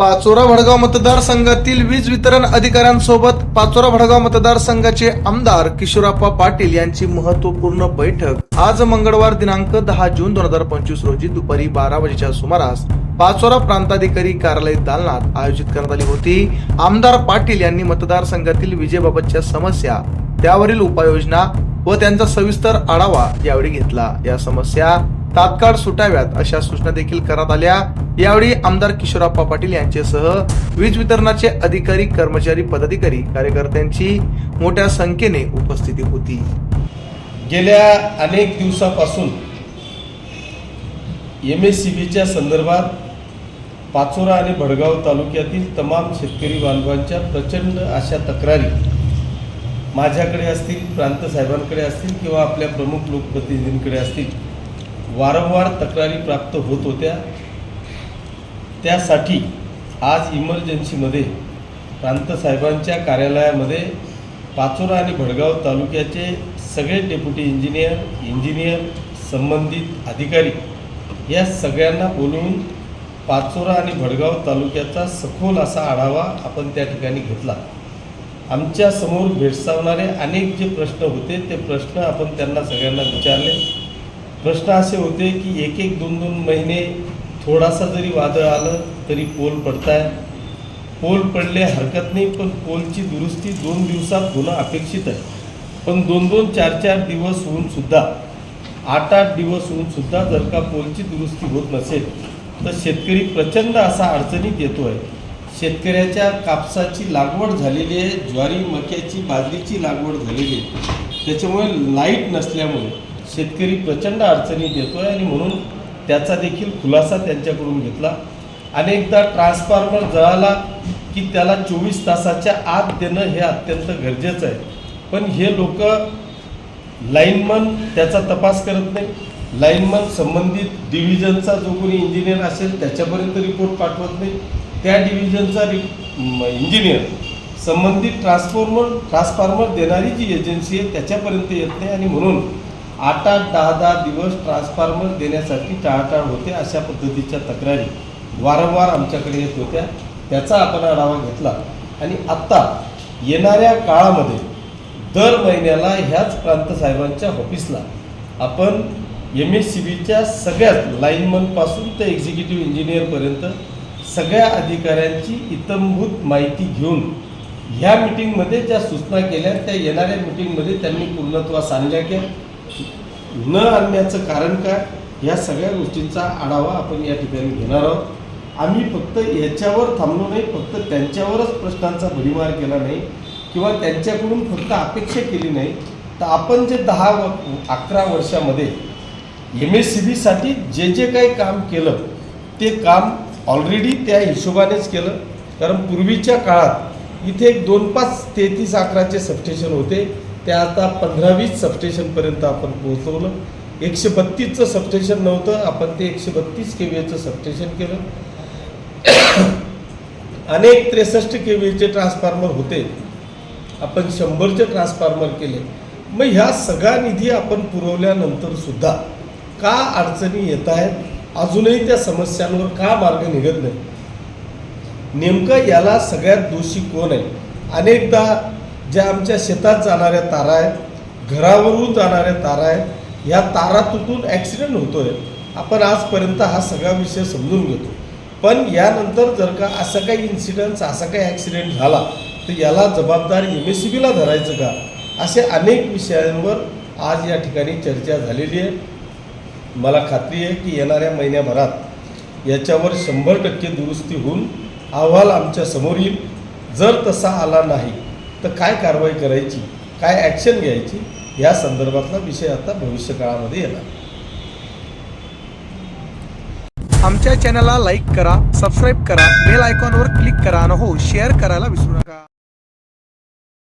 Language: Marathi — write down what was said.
पाचोरा भडगाव मतदारसंघातील वीज वितरण अधिकाऱ्यांसोबत पाचोरा भडगाव मतदारसंघाचे आमदार किशोराप्पा पाटील यांची महत्त्वपूर्ण बैठक. आज मंगळवार दिनांक दहा जून दोन हजार पंचवीस रोजी दुपारी बारा वाजेच्या सुमारास पाचोरा प्रांताधिकारी कार्यालय दालनात आयोजित करण्यात आली होती. आमदार पाटील यांनी मतदारसंघातील विजेबाबतच्या समस्या त्यावरील उपाययोजना व त्यांचा सविस्तर आढावा यावेळी घेतला. या समस्या तात्काळ सुटाव्यात अशा सूचना देखील करण्यात आल्या. यावेळी आमदार किशोरप्पा पाटील यांच्यासह वीज वितरणाचे अधिकारी कर्मचारी पदाधिकारी कार्यकर्त्यांची मोठ्या संख्येने उपस्थिती होती. गेल्या अनेक दिवसापासून एम एस सी बीच्या संदर्भात पाचोरा आणि भडगाव तालुक्यातील तमाम शेतकरी बांधवांच्या प्रचंड अशा तक्रारी माझ्याकडे असतील प्रांत साहेबांकडे असतील किंवा आपल्या प्रमुख लोकप्रतिनिधींकडे असतील वारंवार तक्रारी प्राप्त होत होत्या. त्यासाठी आज इमर्जन्सीमध्ये प्रांतसाहेबांच्या कार्यालयामध्ये पाचोरा आणि भडगाव तालुक्याचे सगळे डेप्युटी इंजिनियर इंजिनियर संबंधित अधिकारी या सगळ्यांना बोलवून पाचोरा आणि भडगाव तालुक्याचा सखोल असा आढावा आपण त्या ठिकाणी घेतला. आमच्यासमोर भेडसावणारे अनेक जे प्रश्न होते ते प्रश्न आपण त्यांना सगळ्यांना विचारले. प्रश्न असे होते की एक एक दोन दोन महिने थोडासा जरी वादळ आलं तरी पोल पडताय. पोल पडले हरकत नाही पण पोलची दुरुस्ती दोन दिवसात होणं अपेक्षित आहे. पण दोन दोन चार चार दिवस होऊन सुद्धा आठ आठ दिवस होऊन सुद्धा जर का पोलची दुरुस्ती होत नसेल तर शेतकरी प्रचंड असा अडचणीत येतो आहे शेतकऱ्याच्या कापसाची लागवड झालेली आहे ज्वारी मक्याची बाजरीची लागवड झालेली आहे. त्याच्यामुळे लाइट नसल्यामुळे शेतकरी प्रचंड अडचणीत येतो आहे आणि म्हणून त्याचा देखील खुलासा त्यांच्याकडून घेतला. अनेकदा ट्रान्सफॉर्मर जळाला की त्याला चोवीस तासाच्या आत देणं हे अत्यंत गरजेचं आहे. पण हे लोक लाईनमन त्याचा तपास करत नाही लाईनमन संबंधित डिव्हिजनचा जो कोणी इंजिनियर असेल त्याच्यापर्यंत रिपोर्ट पाठवत नाही त्या डिव्हिजनचा रि इंजिनियर संबंधित ट्रान्सफॉर्मर ट्रान्सफॉर्मर देणारी जी एजन्सी आहे त्याच्यापर्यंत येत नाही आणि म्हणून आठ आठ दहा दहा दिवस ट्रान्सफॉर्मर देण्यासाठी टाळाटाळ होते अशा पद्धतीच्या तक्रारी वारंवार आमच्याकडे येत होत्या. त्याचा आपण आढावा घेतला. आणि आत्ता येणाऱ्या काळामध्ये दर महिन्याला ह्याच प्रांतसाहेबांच्या ऑफिसला आपण एम एस सी बीच्या सगळ्यात लाईनमनपासून ते एक्झिक्युटिव्ह इंजिनियरपर्यंत सगळ्या अधिकाऱ्यांची इतंभूत माहिती घेऊन ह्या मिटिंगमध्ये ज्या सूचना केल्या त्या येणाऱ्या मिटिंगमध्ये त्यांनी पूर्णत्वास आणल्या की न आणण्याचं कारण काय? ह्या सगळ्या गोष्टींचा आढावा आपण या ठिकाणी घेणार आहोत. आम्ही फक्त याच्यावर थांबलो नाही फक्त त्यांच्यावरच प्रश्नांचा भडीमार केला नाही किंवा त्यांच्याकडून फक्त अपेक्षा केली नाही. तर आपण जे दहा व अकरा वर्षामध्ये एम एस सी बीसाठी जे जे काही काम केलं ते काम ऑलरेडी त्या हिशोबानेच केलं. कारण पूर्वीच्या काळात इथे एक दोन पाच तेहतीस अकराचे सबस्टेशन होते. ते आता पंधरा वीस सबस्टेशनपर्यंत आपण पोहोचवलं. एकशे बत्तीसचं सबस्टेशन नव्हतं आपण ते एकशे बत्तीस के व्हीचं सबस्टेशन केलं. अनेक त्रेसष्ट के व्हीचे ट्रान्सफॉर्मर होते. आपण शंभरचे ट्रान्सफॉर्मर केले. मग ह्या सगळा निधी आपण पुरवल्यानंतर सुद्धा का अडचणी येत आहेत? अजूनही त्या समस्यांवर का मार्ग निघत नाही? नेमकं याला सगळ्यात दोषी कोण आहे? अनेकदा ज्या आमच्या शेतात जाणाऱ्या तारा आहेत घरावरून जाणाऱ्या तारा आहेत ह्या तारा तुटून ॲक्सिडेंट होतोय. आपण आजपर्यंत हा सगळा विषय समजून घेतो. पण यानंतर जर का असा काही इन्सिडन्स असा काही ॲक्सिडेंट झाला तर याला जबाबदार एम एस सी बीला धरायचं का? असे अनेक विषयांवर आज या ठिकाणी चर्चा झालेली आहे. मला खात्री आहे की येणाऱ्या महिन्याभरात याच्यावर शंभर टक्के दुरुस्ती होऊन अहवाल आमच्यासमोर येईल. जर तसा आला नाही तर काय कारवाई करायची काय ॲक्शन घ्यायची या संदर्भातला विषय आता भविष्य काळामध्ये येणार. आमच्या चॅनलला लाईक करा सबस्क्राईब करा बेल आयकॉनवर क्लिक करा आणि हो शेअर करायला विसरू नका.